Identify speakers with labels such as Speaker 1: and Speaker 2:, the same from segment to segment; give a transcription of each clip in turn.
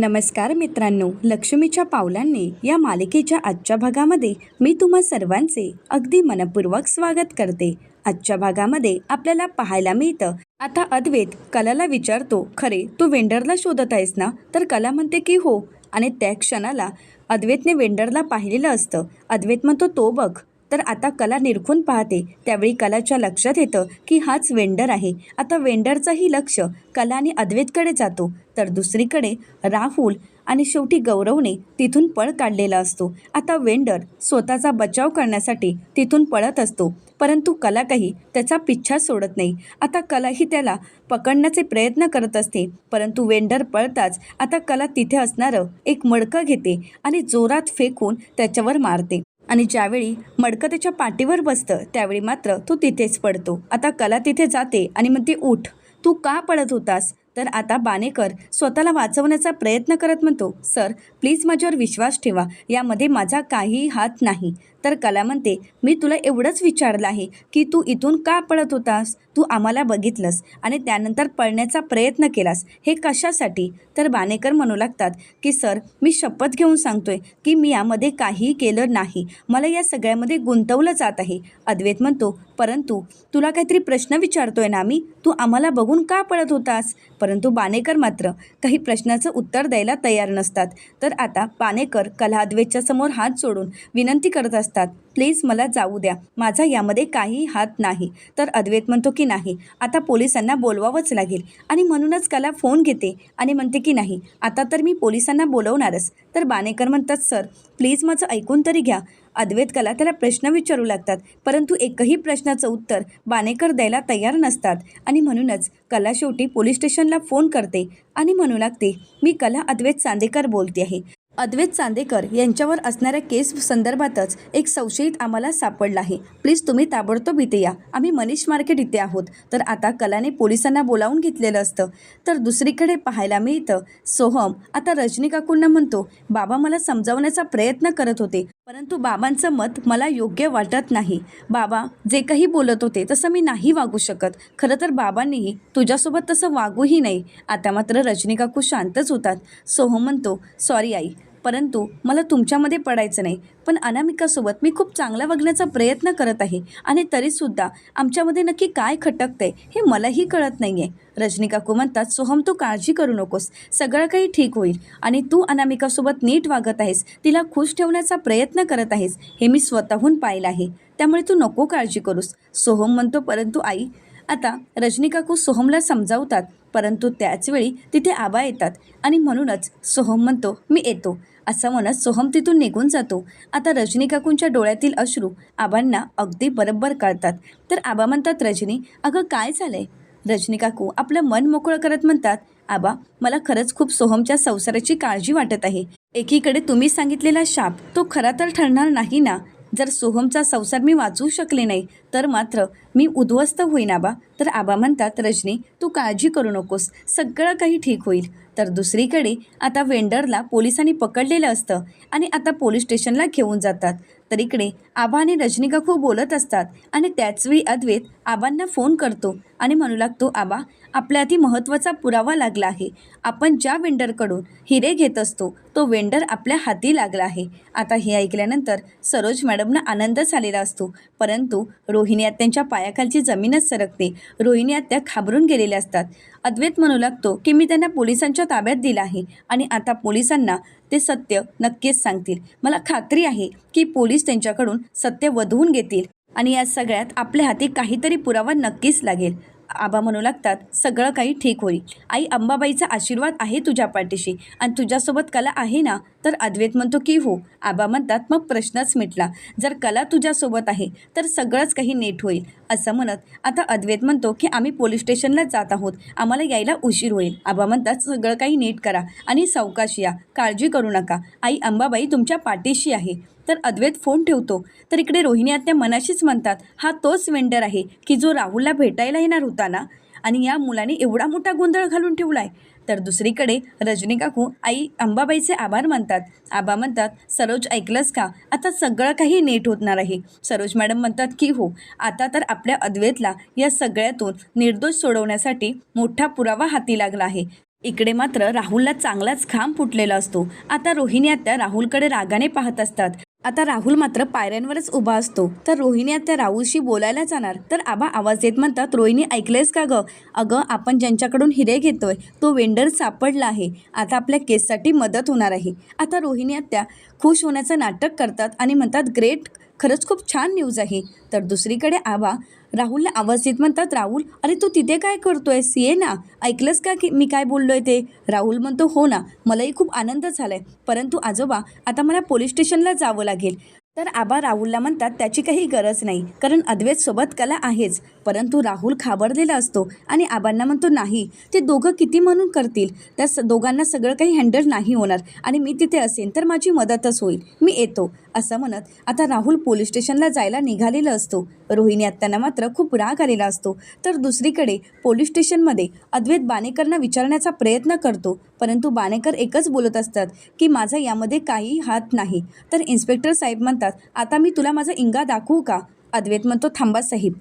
Speaker 1: नमस्कार मित्रांनो लक्ष्मीच्या पावलांनी या मालिकेच्या आजच्या भागामध्ये मी तुम्हा सर्वांचे अगदी मनपूर्वक स्वागत करते. आजच्या भागामध्ये आपल्याला पाहायला मिळतं आता अद्वैत कलाला विचारतो खरे तू वेंडरला शोधत आहेस ना? तर कला म्हणते की हो. आणि त्या क्षणाला अद्वैतने वेंडरला पाहिलेलं असतं. अद्वैत म्हणतो तो बघ. तर आता कला निरखून पाहते. त्यावेळी कलाच्या लक्षात येतं की हाच वेंडर आहे. आता वेंडरचंही लक्ष कला आणि अद्वैतकडे जातो. तर दुसरीकडे राहुल आणि शेवटी गौरवने तिथून पळ काढलेला असतो. आता वेंडर स्वतःचा बचाव करण्यासाठी तिथून पळत असतो. परंतु कला काही त्याचा पिच्छा सोडत नाही. आता कलाही त्याला पकडण्याचे प्रयत्न करत असते. परंतु वेंडर पळताच आता कला तिथे असणारं एक मडकं घेते आणि जोरात फेकून त्याच्यावर मारते. आणि ज्यावेळी मडकं त्याच्या पाठीवर बसतं त्यावेळी मात्र तो तिथेच पडतो. आता कला तिथे जाते आणि मग ती उठ. तू का पळत होतास? तर आता बानेकर स्वतःला वाचवण्याचा प्रयत्न करत म्हणतो सर प्लीज माझ्यावर विश्वास ठेवा. यामध्ये माझा काहीही हात नाही. तर कला म्हणते मी तुला एवढंच विचारलं आहे की तू इथून का पळत होतास? तू आम्हाला बघितलंस आणि त्यानंतर पळण्याचा प्रयत्न केलास. हे कशासाठी? तर बानेकर म्हणू लागतात की सर मी शपथ घेऊन सांगतोय की मी यामध्ये काहीही केलं नाही. मला या सगळ्यामध्ये गुंतवलं जात आहे. अद्वैत म्हणतो परंतु तुला काहीतरी प्रश्न विचारतोय ना मी? तू आम्हाला बघून का पळत होतास? परंतु बानेकर मात्र काही प्रश्नाचं उत्तर द्यायला तयार नसतात. तर आता बानेकर कला अद्वैतच्या समोर हात सोडून विनंती करत असतात प्लीज मला जाऊ द्या. माझा यामध्ये काही हात नाही. तर अद्वैत म्हणतो की नाही. आता पोलिसांना बोलवावंच लागेल. आणि म्हणूनच कला फोन घेते आणि म्हणते की नाही. आता तर मी पोलिसांना बोलवणारच. तर बानेकर म्हणतात सर प्लीज माझं ऐकून तरी घ्या. अद्वैत कला त्याला प्रश्न विचारू लागतात. परंतु एकही प्रश्नाचं उत्तर बानेकर द्यायला तयार नसतात. आणि म्हणूनच कला शेवटी पोलीस स्टेशनला फोन करते आणि म्हणू लागते मी कला अद्वैत चांदेकर बोलते आहे अद्वैत चांदेकर यांच्यावर असणाऱ्या केस संदर्भातच एक संशयित आम्हाला सापडला आहे. प्लीज तुम्ही ताबडतोब इथे या. आम्ही मनीष मार्केट इथे आहोत. तर आता कलाने पोलिसांना बोलावून घेतलेलं असतं. तर दुसरीकडे पाहायला मिळतं सोहम आता रजनी काकूंना म्हणतो बाबा मला समजावण्याचा प्रयत्न करत होते परंतु बाबांचं मत मला योग्य वाटत नाही. बाबा जे काही बोलत होते तसं मी नाही वागू शकत. खरं तर बाबांनीही तुझ्यासोबत तसं वागूही नाही. आता मात्र रजनी काकू शांतच होतात. सोहम म्हणतो सॉरी आई परंतु मला तुमच्यामध्ये पडायचं नाही. पण अनामिकासोबत मी खूप चांगला वागण्याचा प्रयत्न करत आहे आणि तरीसुद्धा आमच्यामध्ये नक्की काय खटकतंय हे मलाही कळत नाही आहे रजनी काकू म्हणतात सोहम तू काळजी करू नकोस. सगळं काही ठीक होईल आणि तू अनामिकासोबत नीट वागत आहेस. तिला खुश ठेवण्याचा प्रयत्न करत आहेस. हे मी स्वतःहून पाहिलं आहे. त्यामुळे तू नको काळजी करूस. सोहम म्हणतो परंतु आई आता रजनी काकू सोहमला समजावतात. परंतु त्याचवेळी तिथे आबा येतात आणि म्हणूनच सोहम म्हणतो मी येतो. असं म्हणत सोहम तिथून निघून जातो. आता रजनी काकूंच्या डोळ्यातील अश्रू आबांना अगदी बरोबर कळतात. तर आबा म्हणतात रजनी अगं काय झालंय? रजनी काकू आपलं मन मोकळं करत म्हणतात आबा मला खरंच खूप सोहमच्या संसाराची काळजी वाटत आहे. एकीकडे तुम्ही सांगितलेला शाप तो खरा तर ठरणार नाही ना? जर सोहमचा संसार मी वाचवू शकले नाही तर मात्र मी उद्ध्वस्त होईन आबा तर आबा म्हणतात रजनी तू काळजी करू नकोस. सगळं काही ठीक होईल. तर दुसरीकडे आता वेंडरला पोलिसांनी पकडलेलं असतं आणि आता पोलीस स्टेशनला घेऊन जातात. तर इकडे आबा आणि रजनी काकू बोलत असतात आणि त्याचवेळी अद्वैत आबांना फोन करतो आणि म्हणू लागतो आबा आपल्या आधी महत्त्वाचा पुरावा लागला आहे. आपण ज्या वेंडरकडून हिरे घेत असतो तो वेंडर आपल्या हाती लागला आहे. आता हे ऐकल्यानंतर सरोज मॅडमना आनंद झालेला असतो. परंतु रोहिणी आत्यांच्या पायाखालची जमीनच सरकते. रोहिणी आत्या खाबरून गेलेल्या असतात. अद्वैत म्हणू लागतो की मी त्यांना पोलिसांच्या ताब्यात दिला आहे आणि आता पोलिसांना ते सत्य नक्कीच सांगतील. मला खात्री आहे की पोलीस त्यांच्याकडून सत्य वधवून घेतील. आणि या सगळ्यात आपल्या हाती काहीतरी पुरावा नक्कीच लागेल. आबा म्हणू लागतात सगळं काही ठीक होईल. आई अंबाबाईचा आशीर्वाद आहे तुझ्या पाठीशी आणि तुझ्यासोबत कला आहे ना तर अद्वैत म्हणतो की हो. आबा म्हणतात मग प्रश्नच मिटला. जर कला तुझ्यासोबत आहे तर सगळंच काही नीट होईल. असं म्हणत आता अद्वैत म्हणतो की आम्ही पोलीस स्टेशनला जात आहोत. आम्हाला यायला उशीर होईल. आबा म्हणतात सगळं काही नीट करा आणि सावकाश या. काळजी करू नका. आई अंबाबाई तुमच्या पाठीशी आहे. तर अद्वैत फोन ठेवतो. तर इकडे रोहिणी आत्या मनाशीच म्हणतात हा तोच वेंडर आहे की जो राहुलला भेटायला येणार होता ना? आणि या मुलाने एवढा मोठा गोंधळ घालून ठेवला आहे तर दुसरीकडे रजनी काकू आई अंबाबाईचे आभार मानतात आबा म्हणतात सरोज ऐकलंच का? आता सगळं काही नीट होणार आहे. सरोज मॅडम म्हणतात की हो आता तर आपल्या अद्वैतला या सगळ्यातून निर्दोष सोडवण्यासाठी मोठा पुरावा हाती लागला आहे. इकडे मात्र राहुलला चांगलाच खांब फुटलेला असतो. आता रोहिणी आत्या राहुलकडे रागाने पाहत असतात. आता राहुल मात्र पायऱ्यांवरच उभा असतो. तर रोहिणी आता राहुलशी बोलायला जाणार. तर आबा आवाज येत म्हणतात रोहिणी ऐकलंयस का गं? अगं आपण ज्यांच्याकडून हिरे घेतोय तो वेंडर सापडला आहे. आता आपल्या केससाठी मदत होणार आहे. आता रोहिणी आत्या खुश होण्याचं नाटक करतात आणि म्हणतात ग्रेट खरंच खूप छान न्यूज आहे. तर दुसरीकडे आबा राहुलला आवाज म्हणतात राहुल अरे तू तिथे काय करतोयस? ये ना. ऐकलंस का की मी काय बोललोय ते? राहुल म्हणतो हो ना. मलाही खूप आनंद झालाय. परंतु आजोबा आता मला पोलीस स्टेशनला जावं लागेल. तर आबा राहुलला म्हणतात त्याची काही गरज नाही कारण अद्वैत सोबत कला आहेच. परंतु राहुल खाबरलेला असतो आणि आबांना म्हणतो नाही. ते दोघं किती म्हणून करतील? त्या स दोघांना सगळं काही हँडल नाही होणार आणि मी तिथे असेन तर माझी मदतच होईल. मी येतो. असं म्हणत आता राहुल पोलीस स्टेशनला जायला निघालेला असतो. रोहिणी आत्यांना मात्र खूप राग आलेला असतो. तर दुसरीकडे पोलीस स्टेशनमध्ये अद्वैत बाणेकरना विचारण्याचा प्रयत्न करतो. परंतु बाणेकर एकच बोलत असतात की माझा यामध्ये काहीही हात नाही. तर इन्स्पेक्टर साहेब म्हणतात आता मी तुला माझा इंगा दाखवू का? अद्वैत म्हणतो थांबा साहेब.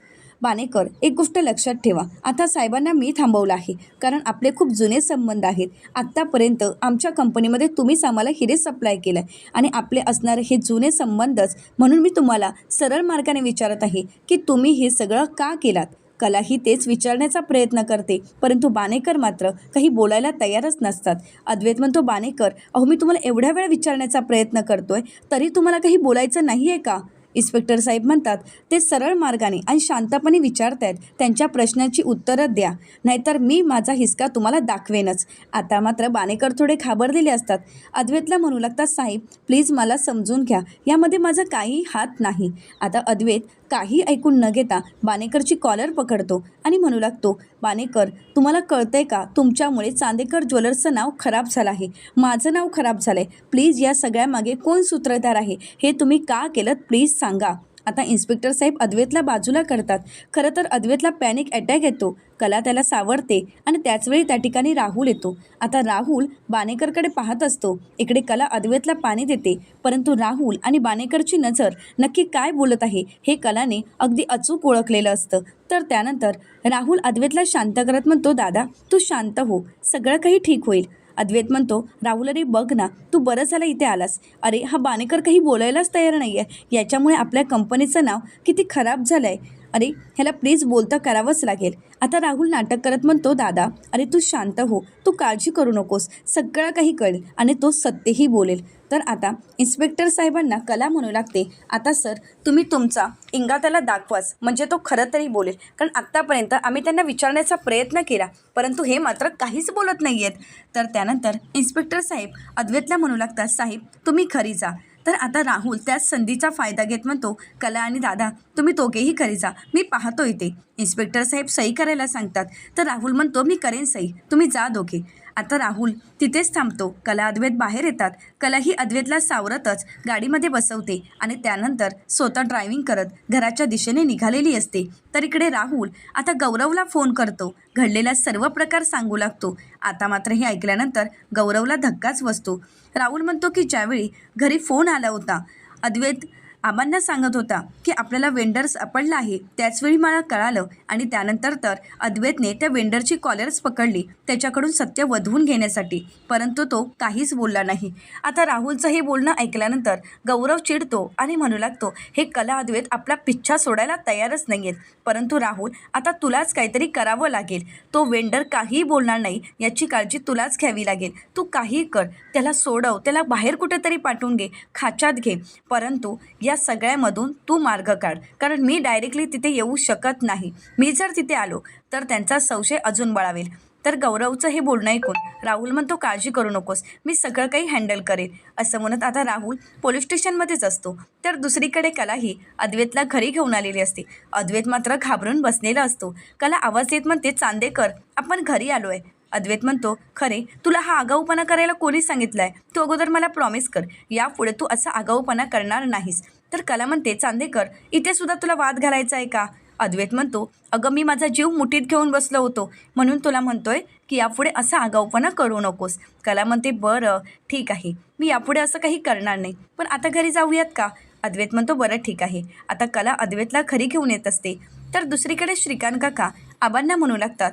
Speaker 1: बाणेकर एक गोष्ट लक्षात ठेवा. आता साहेबांना मी थांबवलं आहे कारण आपले खूप जुने संबंध आहेत. आत्तापर्यंत आमच्या कंपनीमध्ये तुम्हीच आम्हाला हिरे सप्लाय केलं आणि आपले असणारे हे जुने संबंधच म्हणून मी तुम्हाला सरळ मार्गाने विचारत आहे की तुम्ही हे सगळं का केलात? कला ही तेच विचारण्याचा प्रयत्न करते परंतु बाणेकर मात्र काही बोलायला तयारच नसतात. अद्वैत म्हणतो बाणेकर अहो मी तुम्हाला एवढ्या वेळा विचारण्याचा प्रयत्न करतोय तरी तुम्हाला काही बोलायचं नाही आहे का? इन्स्पेक्टर साहेब म्हणतात ते सरळ मार्गाने आणि शांतपणे विचारत आहेत त्यांच्या प्रश्नाची उत्तरं द्या. नाहीतर मी माझा हिसका तुम्हाला दाखवेनच. आता मात्र बाणेकर थोडे घाबरलेले असतात. अद्वैतला म्हणू लागतात साहेब प्लीज मला समजून घ्या. यामध्ये माझा काही हात नाही. आता अद्वैत काही ऐकून न घेता बाणेकरची कॉलर पकडतो आणि म्हणू लागतो बाणेकर तुम्हाला कळतंय का? तुमच्यामुळे चांदेकर ज्वेलर्सचं नाव खराब झालं आहे. माझं नाव खराब झालं आहे प्लीज या सगळ्यामागे कोण सूत्रधार आहे? हे तुम्ही का केलं प्लीज सांगा. आता इन्स्पेक्टर साहेब अद्वैतला बाजूला करतात. खरं तर अद्वैतला पॅनिक अटॅक येतो. कला त्याला सावरते आणि त्याचवेळी त्या ठिकाणी राहुल येतो. आता राहुल बाणेकरकडे पाहत असतो. इकडे कला अद्वैतला पाणी देते. परंतु राहुल आणि बाणेकरची नजर नक्की काय बोलत आहे हे कलाने अगदी अचूक ओळखलेलं असतं. तर त्यानंतर राहुल अद्वैतला शांत करत म्हणतो दादा तू शांत हो. सगळं काही ठीक होईल. अद्वैत म्हणतो राहुल अरे बघ ना तू बरं झालं इथे आलास. अरे हा बाणेकर काही बोलायलाच तयार नाही आहे याच्यामुळे आपल्या कंपनीचं नाव किती खराब झालं आहे अरे ह्याला प्लीज बोलतं करावंच लागेल. आता राहुल नाटक करत म्हणतो दादा अरे तू शांत हो. तू काळजी करू नकोस. सगळं काही कळेल आणि तो सत्यही बोलेल. तर आता इन्स्पेक्टर साहेबांना कला म्हणू लागते. आता सर तुम्ही तुमचा इंगा त्याला दाखवाच. म्हणजे तो खरं तरी बोलेल. कारण आत्तापर्यंत आम्ही त्यांना विचारण्याचा प्रयत्न केला. परंतु हे मात्र काहीच बोलत नाही आहेत तर त्यानंतर इन्स्पेक्टर साहेब अद्वैतला म्हणू लागतात साहेब तुम्ही खरी जा. तर आता राहुल त्याच संधीचा फायदा घेत म्हणतो कला आणि दादा तुम्ही दोघेही खरी जा मी पाहतो इथे. इन्स्पेक्टर साहेब सही करायला सांगतात. तर राहुल म्हणतो मी करेन सही तुम्ही जा दोघे. आता राहुल तिथेच थांबतो. कला अद्वैत बाहेर येतात. कला ही अद्वैतला सावरतच गाडीमध्ये बसवते आणि त्यानंतर स्वतः ड्रायव्हिंग करत घराच्या दिशेने निघालेली असते. तर इकडे राहुल आता गौरवला फोन करतो. घडलेला सर्व प्रकार सांगू लागतो. आता मात्र हे ऐकल्यानंतर गौरवला धक्काच बसतो. राहुल म्हणतो की ज्यावेळी घरी फोन आला होता. अद्वैत आबांना सांगत होता की आपल्याला वेंडर सापडला आहे. त्याचवेळी मला कळालं आणि त्यानंतर तर अद्वैतने त्या वेंडरची कॉलर्स पकडली त्याच्याकडून सत्य वधवून घेण्यासाठी. परंतु तो काहीच बोलला नाही. आता राहुलचं हे बोलणं ऐकल्यानंतर गौरव चिडतो आणि म्हणू लागतो हे कला अद्वैत आपला पिच्छा सोडायला तयारच नाही आहेत परंतु राहुल आता तुलाच काहीतरी करावं लागेल. तो वेंडर काहीही बोलणार नाही याची काळजी तुलाच घ्यावी लागेल. तू काही कर. त्याला सोडव. त्याला बाहेर कुठेतरी पाठवून घे. खाच्यात घे. परंतु या या सगळ्यामधून तू मार्ग काढ. कारण मी डायरेक्टली तिथे येऊ शकत नाही. मी जर तिथे आलो तर त्यांचा संशय अजून बळावेल. तर गौरवचं हे बोलणं ऐकून राहुल म्हणतो काळजी करू नकोस. मी सगळं काही हँडल करेन असं म्हणत आता राहुल पोलीस स्टेशनमध्येच असतो. तर दुसरीकडे कला ही अद्वैतला घरी घेऊन आलेली असते. अद्वैत मात्र घाबरून बसलेला असतो. कला आवाज देत म्हणते चांदेकर आपण घरी आलो आहे अद्वैत म्हणतो खरे तुला हा आगाऊपणा करायला कोणी सांगितलं आहे तू अगोदर मला प्रॉमिस कर. यापुढे तू असा आगाऊपणा करणार नाहीस. तर कला म्हणते चांदेकर इथे सुद्धा तुला वाद घालायचा आहे का? अद्वैत म्हणतो अगं मी माझा जीव मुठीत घेऊन बसलो होतो म्हणून तुला म्हणतोय की यापुढे असा आगाऊपणा करू नकोस. कला म्हणते बरं ठीक आहे मी यापुढे असं काही करणार नाही पण आता घरी जाऊयात का? अद्वैत म्हणतो बरं ठीक आहे. आता कला अद्वैतला घरी घेऊन येत असते. तर दुसरीकडे श्रीकांत काका आबांना म्हणू लागतात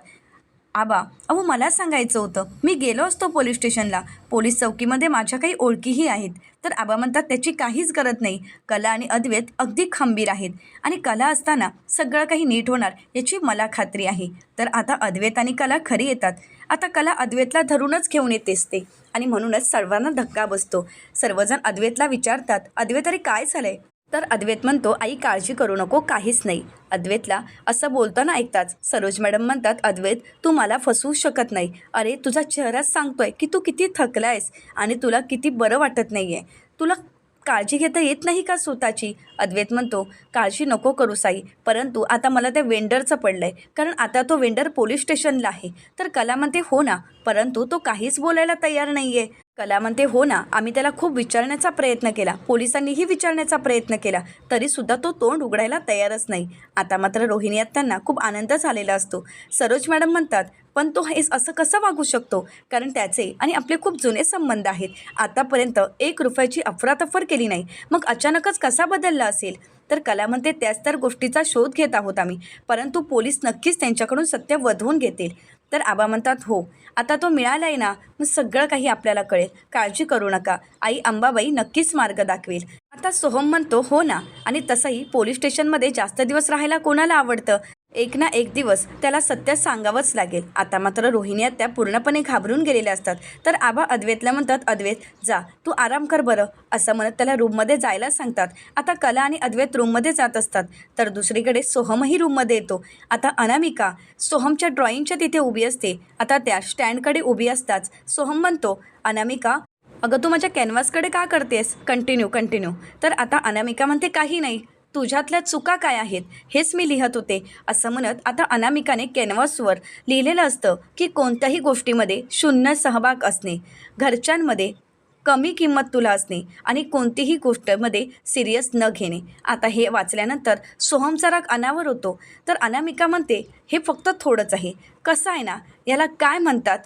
Speaker 1: आबा अहो मला सांगायचं होतं. मी गेलो असतो पोलीस स्टेशनला. पोलीस चौकीमध्ये माझ्या काही ओळखीही आहेत. तर आबा म्हणतात त्याची काहीच गरज नाही. कला आणि अद्वैत अगदी खंबीर आहेत. आणि कला असताना सगळं काही नीट होणार याची मला खात्री आहे. तर आता अद्वैत आणि कला खरी येतात. आता कला अद्वैतला धरूनच घेऊन येतेच ते. आणि म्हणूनच सर्वांना धक्का बसतो. सर्वजण अद्वैतला विचारतात अद्वैत अरे काय झालंय? तर अद्वैत म्हणतो आई काळजी करू नको काहीच नाही. अद्वैतला असं बोलताना ऐकताच सरोज मॅडम म्हणतात अद्वैत तू मला फसवू शकत नाही. अरे तुझा चेहराच सांगतोय की तू किती थकला आहेस आणि तुला किती बरं वाटत नाही आहे तुला काळजी घेता येत नाही का स्वतःची? अद्वैत म्हणतो काळजी नको करू साई. परंतु आता मला त्या वेंडरचं पडलं आहे कारण आता तो वेंडर पोलीस स्टेशनला आहे. तर कला म्हणते हो ना परंतु तो काहीच बोलायला तयार नाही आहे कला म्हणते हो ना आम्ही त्याला खूप विचारण्याचा प्रयत्न केला. पोलिसांनीही विचारण्याचा प्रयत्न केला. तरीसुद्धा तो तोंड उघडायला तयारच नाही. आता मात्र रोहिणी त्यांना खूप आनंद झालेला असतो. सरोज मॅडम म्हणतात पण तो हे असं कसं वागू शकतो? कारण त्याचे आणि आपले खूप जुने संबंध आहेत. आतापर्यंत एक रुपयाची अफरातफर केली नाही. मग अचानकच कसा बदलला असेल? तर कला म्हणते त्याच तर गोष्टीचा शोध घेत आहोत आम्ही. परंतु पोलीस नक्कीच त्यांच्याकडून सत्य वधवून घेतील. तर आबा म्हणतात हो आता तो मिळाला आहे ना मग सगळं काही आपल्याला कळेल. काळजी करू नका. आई अंबाबाई नक्कीच मार्ग दाखवेल. आता सोहम म्हणतो हो ना. आणि तसंही पोलीस स्टेशनमध्ये जास्त दिवस राहायला कोणाला आवडतं? एक ना एक दिवस त्याला सत्य सांगावंच लागेल. आता मात्र रोहिणी त्या पूर्णपणे घाबरून गेलेल्या असतात. तर आबा अद्वैतला म्हणतात अद्वैत जा. तू आराम कर बरं. असं म्हणत त्याला रूममध्ये जायला सांगतात. आता कला आणि अद्वैत रूममध्ये जात असतात. तर दुसरीकडे सोहमही रूममध्ये येतो. आता अनामिका सोहमच्या ड्रॉइंगच्या तिथे उभी असते. आता त्या स्टँडकडे उभी असताच सोहम म्हणतो अनामिका अगं तू माझ्या कॅनव्हासकडे का करतेस? कंटिन्यू कंटिन्यू तर आता अनामिका म्हणते काही नाही. तुझ्यातल्या चुका काय आहेत? हेच मी लिहत होते. असं म्हणत आता अनामिकाने कॅनव्हासवर लिहिलेलं असतं की कोणत्याही गोष्टीमध्ये शून्य सहभाग असणे घरच्यांमध्ये कमी किंमत तुला असणे आणि कोणतीही गोष्टमध्ये सिरियस न घेणे. आता हे वाचल्यानंतर सोहमचा राग अनावर होतो. तर अनामिका म्हणते हे फक्त थोडंच आहे. कसं आहे ना? याला काय म्हणतात?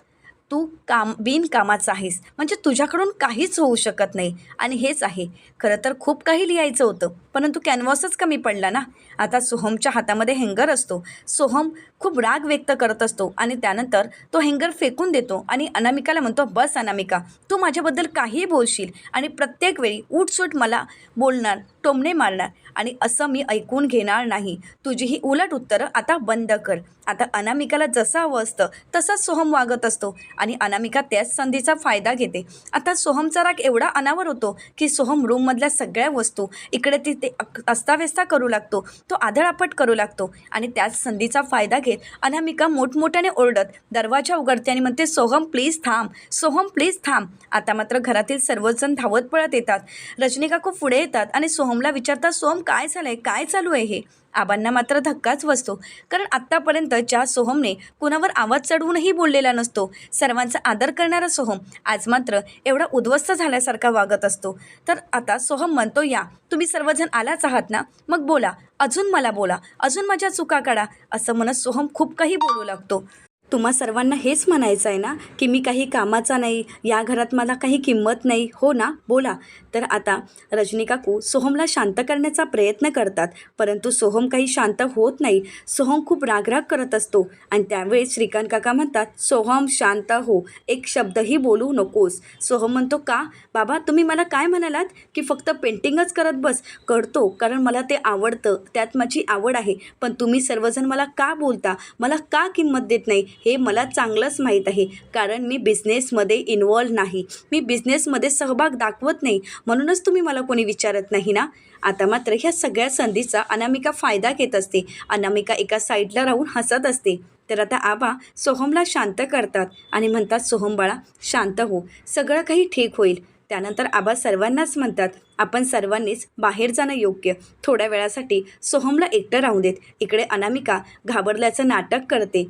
Speaker 1: तू काम बिनकामाचा आहेस. म्हणजे तुझ्याकडून काहीच होऊ शकत नाही. आणि हेच आहे. खरं तर खूप काही लिहायचं होतं. परंतु कॅनव्हासच कमी पडला ना. आता सोहमच्या हातामध्ये हँगर असतो. सोहम खूप राग व्यक्त करत असतो आणि त्यानंतर तो हँगर फेकून देतो आणि अनामिकाला म्हणतो बस अनामिका तू माझ्याबद्दल काहीही बोलशील आणि प्रत्येक वेळी उठसूट मला बोलणार टोमणे मारणार आणि असं मी ऐकून घेणार नाही. तुझी ही उलट उत्तरं आता बंद कर. आता अनामिकाला जसं हवं असतं तसंच सोहम वागत असतो आणि अनामिका त्याच संधीचा फायदा घेते. आता सोहमचा राग एवढा अनावर होतो की सोहम रूममधल्या सगळ्या वस्तू इकडे तिथे अस्ताव्यस्ता करू लागतो. तो आधळापट करू लागतो आणि त्याच संधीचा फायदा घेतो अनामिका मोठमोठ्याने ओरडत दरवाजा उघडते आणि म्हणते सोहम प्लीज थांब सोहम प्लीज थांब. आता मात्र घरातील सर्वजण धावत पळत येतात. रजनिका खूप पुढे येतात आणि सोहमला विचारतात सोहम काय झालंय? काय चालू आहे हे? आबांना मात्र धक्काच बसतो. कारण आत्तापर्यंत ज्या सोहमने कुणावर आवाज चढवूनही बोललेला नसतो सर्वांचा आदर करणारा सोहम आज मात्र एवढा उद्ध्वस्त झाल्यासारखा वागत असतो. तर आता सोहम म्हणतो या तुम्ही सर्वजण आलाच आहात ना? मग बोला अजून मला बोला अजून माझ्या चुका काढा असं म्हणत सोहम खूप काही बोलू लागतो. तुम्हा सर्वांना हेच म्हणायचं आहे ना की मी काही कामाचा नाही या घरात मला काही किंमत नाही हो ना? बोला. तर आता रजनी काकू सोहमला शांत करण्याचा प्रयत्न करतात परंतु सोहम काही शांत होत नाही. सोहम खूप रागराग करत असतो आणि त्यावेळेस श्रीकांत काका म्हणतात सोहम शांत हो. एक शब्दही बोलू नकोस. सोहम म्हणतो का? बाबा तुम्ही मला काय म्हणालात? की फक्त पेंटिंगच करत बस. करतो कारण मला ते आवडतं. त्यात माझी आवड आहे. पण तुम्ही सर्वजण मला का बोलता? मला का किंमत देत नाही? हे मला चांगलंच माहीत आहे. कारण मी बिझनेसमध्ये इन्वॉल्व नाही. मी बिझनेसमध्ये सहभाग दाखवत नाही. म्हणूनच तुम्ही मला कोणी विचारत नाही ना? आता मात्र ह्या सगळ्या संधीचा अनामिका फायदा घेत असते. अनामिका एका साईडला राहून हसत असते. तर आता आबा सोहमला शांत करतात आणि म्हणतात सोहम बाळा शांत हो. सगळं काही ठीक होईल. त्यानंतर आबा सर्वांनाच म्हणतात आपण सर्वांनीच बाहेर जाणं योग्य. थोड्या वेळासाठी सोहमला एकटं राहू देत. इकडे अनामिका घाबरल्याचं नाटक करते.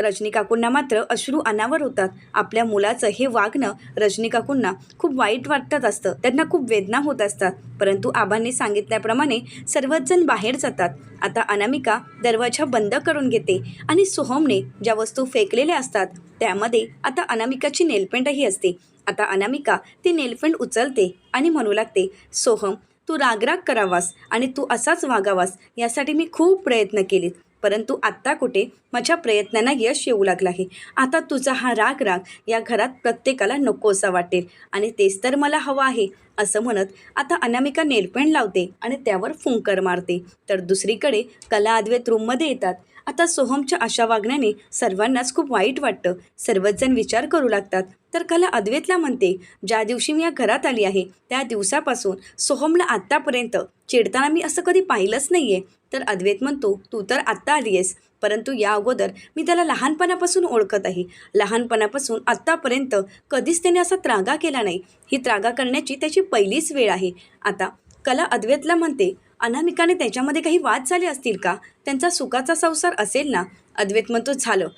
Speaker 1: रजनी काकूंना मात्र अश्रू अनावर होतात. आपल्या मुलाचं हे वागणं रजनी काकूंना खूप वाईट वाटतात असतं. त्यांना खूप वेदना होत असतात. परंतु आबांनी सांगितल्याप्रमाणे सर्वच जण बाहेर जातात. आता अनामिका दरवाजा बंद करून घेते आणि सोहमने ज्या वस्तू फेकलेल्या असतात त्यामध्ये आता अनामिकाची नेलपेंटही असते. आता अनामिका ती नेलफंड उचलते आणि म्हणू लागते सोहम तू रागराग करावास आणि तू असाच वागावास यासाठी मी खूप प्रयत्न केलेत. परंतु आत्ता कुठे माझ्या प्रयत्नांना यश येऊ लागलं आहे. आता तुझा हा राग राग या घरात प्रत्येकाला नकोसा वाटेल आणि तेच तर मला हवं आहे असं म्हणत आता अनामिका नेलपेंट लावते आणि त्यावर फुंकर मारते. तर दुसरीकडे कला अद्वैत रूममध्ये येतात. आता सोहमच्या अशा वागण्याने सर्वांनाच खूप वाईट वाटतं. सर्वचजण विचार करू लागतात. तर कला अद्वेतला म्हणते ज्या दिवशी मी या घरात आली आहे त्या दिवसापासून सोहमला आत्तापर्यंत चिडताना मी असं कधी पाहिलंच नाही आहे तर अद्वैत म्हणतो तू तर आत्ता आली आहेस परंतु या अगोदर मी त्याला लहानपणापासून ओळखत आहे. लहानपणापासून आत्तापर्यंत कधीच त्याने असा त्रागा केला नाही. ही त्रागा करण्याची त्याची पहिलीच वेळ आहे. आता कला अद्वैतला म्हणते अनामिकाने त्याच्यामध्ये काही वाद झाले असतील का? त्यांचा सुखाचा संसार असेल ना? अद्वैत म्हणतो झालं.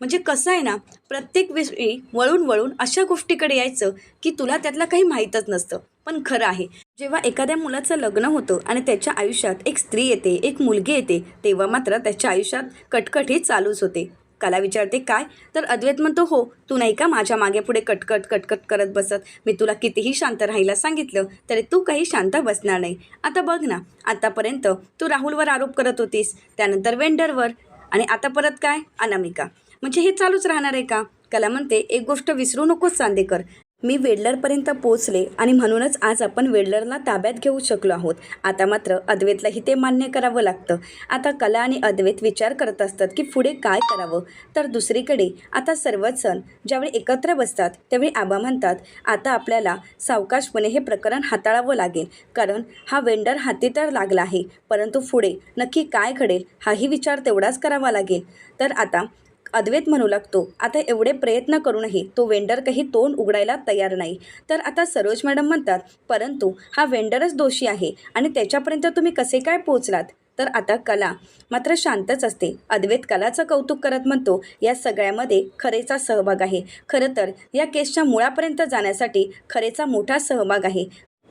Speaker 1: म्हणजे कसं आहे ना प्रत्येक वेळी वळून वळून अशा गोष्टीकडे यायचं की तुला त्यातलं काही माहीतच नसतं. पण खरं आहे जेव्हा एखाद्या मुलाचं लग्न होतं आणि त्याच्या आयुष्यात एक स्त्री येते एक मुलगी येते तेव्हा मात्र त्याच्या आयुष्यात कटकटी चालूच होते. कला विचारते काय? तर अद्वैत म्हणतो हो तू नाही का माझ्या मागे पुढे कटकट कटकट करत बसत? मी तुला कितीही शांत राहायला सांगितलं तरी तू काही शांत बसणार नाही. आता बघ ना आतापर्यंत तू राहुलवर आरोप करत होतीस त्यानंतर वेंडरवर. आणि आता परत काय? अनामिका. म्हणजे हे चालूच राहणार आहे का? कला म्हणते एक गोष्ट विसरू नकोस चांदेकर. मी वेडलरपर्यंत पोचले आणि म्हणूनच आज आपण वेडलरला ताब्यात घेऊ शकलो आहोत. आता मात्र अद्वैतलाही ते मान्य करावं लागतं. आता कला आणि अद्वैत विचार करत असतात की पुढे काय करावं. तर दुसरीकडे आता सर्वच सण ज्यावेळी एकत्र बसतात त्यावेळी आबा म्हणतात आता आपल्याला सावकाशपणे हे प्रकरण हाताळावं लागेल. कारण हा वेंडर हाती तर लागला आहे परंतु पुढे नक्की काय घडेल हाही विचार तेवढाच करावा लागेल. तर आता अद्वैत म्हणू लागतो. आता एवढे प्रयत्न करूनही तो वेंडर काही तोंड उघडायला तयार नाही. तर आता सरोज मॅडम म्हणतात परंतु हा वेंडरच दोषी आहे आणि त्याच्यापर्यंत तुम्ही कसे काय पोचलात तर आता कला मात्र शांतच असते. अद्वैत कलाचं कौतुक करत म्हणतो या सगळ्यामध्ये खरेचा सहभाग आहे. खरं तर या केसच्या मुळापर्यंत जाण्यासाठी खरेचा मोठा सहभाग आहे.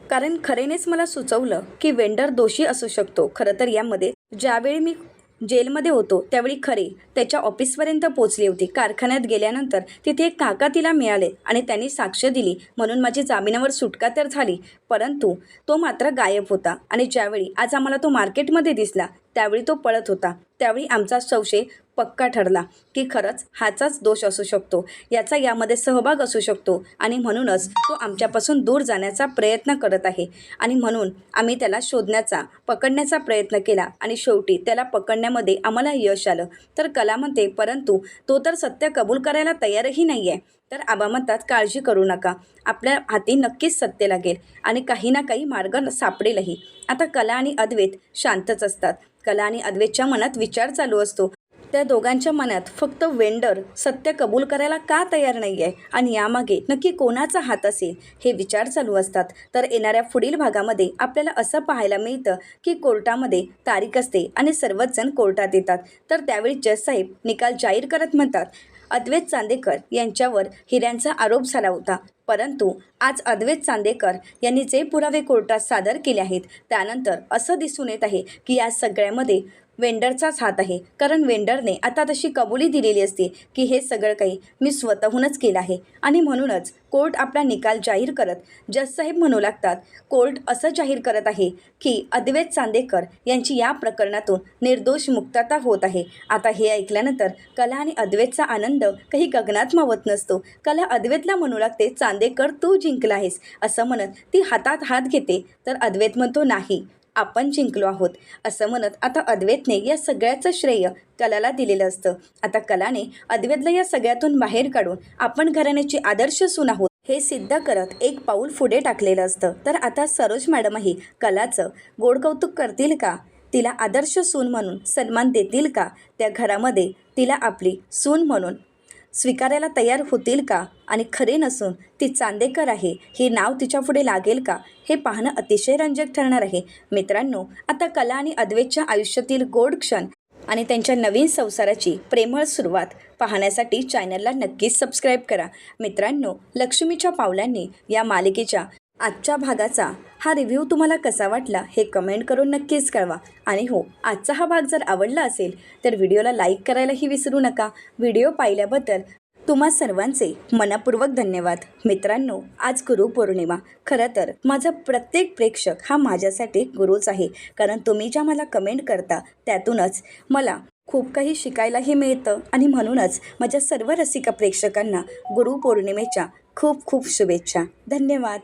Speaker 1: कारण खरेनेच मला सुचवलं की वेंडर दोषी असू शकतो. खरं तर यामध्ये ज्यावेळी मी जेलमध्ये होतो. त्यावेळी खरे त्याच्या ऑफिसपर्यंत पोचली होती. कारखान्यात गेल्यानंतर तिथे एक काका तिला मिळाले आणि त्यांनी साक्ष दिली. म्हणून माझी जामिनावर सुटका तर झाली परंतु तो मात्र गायब होता आणि ज्यावेळी आज आम्हाला तो मार्केटमध्ये दिसला त्यावेळी तो पळत होता. त्यावेळी आमचा संशय पक्का ठरला की खरंच हाचाच दोष असू शकतो. याचा यामध्ये सहभाग असू शकतो आणि म्हणूनच तो आमच्यापासून दूर जाण्याचा प्रयत्न करत आहे. आणि म्हणून आम्ही त्याला शोधण्याचा पकडण्याचा प्रयत्न केला आणि शेवटी त्याला पकडण्यामध्ये आम्हाला यश आलं. तर कला म्हणते परंतु तो तर सत्य कबूल करायला तयारही नाही आहे तर आबा म्हणतात काळजी करू नका. आपल्या हाती नक्कीच सत्य लागेल आणि काही ना काही मार्ग सापडेलही. आता कला आणि अद्वैत शांतच असतात. कला आणि अद्वैतच्या मनात विचार चालू असतो. त्या दोघांच्या मनात फक्त वेंडर सत्य कबूल करायला का तयार नाही आहे आणि यामागे नक्की कोणाचा हात असेल? हे विचार चालू असतात. तर येणाऱ्या पुढील भागामध्ये आपल्याला असं पाहायला मिळतं की कोर्टामध्ये तारीख असते आणि सर्वच जण कोर्टात येतात. तर त्यावेळी जज साहेब निकाल जाहीर करत म्हणतात अद्वैत चांदेकर यांच्यावर हिऱ्यांचा आरोप झाला होता. परंतु आज अद्वैत चांदेकर यांनी जे पुरावे कोर्टात सादर केले आहेत त्यानंतर असं दिसून येत आहे की या सगळ्यामध्ये वेंडरचाच हात आहे. कारण वेंडरने आता तशी कबुली दिलेली असते की हे सगळं काही मी स्वतःहूनच केलं आहे. आणि म्हणूनच कोर्ट आपला निकाल जाहीर करत जससाहेब म्हणू लागतात कोर्ट असं जाहीर करत आहे की अद्वैत चांदेकर यांची या प्रकरणातून निर्दोष मुक्तता होत आहे. आता हे ऐकल्यानंतर कला आणि अद्वैतचा आनंद काही गगनात मावत नसतो. कला अद्वैतला म्हणू लागते चांदेकर तू जिंकला आहेस. असं म्हणत ती हातात हात घेते. तर अद्वैत म्हणतो नाही आपण जिंकलो आहोत असं म्हणत आता अद्वैतने या सगळ्याचं श्रेय कलाला दिलेलं असतं. आता कलाने अद्वैतला या सगळ्यातून बाहेर काढून आपण घराण्याची आदर्श सून आहोत हे सिद्ध करत एक पाऊल पुढे टाकलेलं असतं. तर आता सरोज मॅडमही कलाचं गोड कौतुक करतील का? तिला आदर्श सून म्हणून सन्मान देतील का? त्या घरामध्ये तिला आपली सून म्हणून स्वीकारायला तयार होतील का? आणि खरे नसून ती चांदेकर आहे हे नाव तिच्यापुढे लागेल का? हे पाहणं अतिशय रंजक ठरणार आहे. मित्रांनो आता कला आणि अद्वैतच्या आयुष्यातील गोड क्षण आणि त्यांच्या नवीन संसाराची प्रेमळ सुरुवात पाहण्यासाठी चॅनलला नक्कीच सबस्क्राईब करा. मित्रांनो लक्ष्मीच्या पावलांनी या मालिकेच्या आजच्या भागाचा हा रिव्ह्यू तुम्हाला कसा वाटला हे कमेंट करून नक्कीच कळवा. आणि हो आजचा हा भाग जर आवडला असेल तर व्हिडिओला लाईक करायलाही विसरू नका. व्हिडिओ पाहिल्याबद्दल तुम्हा सर्वांचे मनपूर्वक धन्यवाद. मित्रांनो आज गुरुपौर्णिमा. खरं तर माझा प्रत्येक प्रेक्षक हा माझ्यासाठी गुरुच आहे. कारण तुम्ही ज्या मला कमेंट करता त्यातूनच मला खूप काही शिकायलाही मिळतं. आणि म्हणूनच माझ्या सर्व रसिका प्रेक्षकांना गुरुपौर्णिमेच्या खूप खूप शुभेच्छा. धन्यवाद.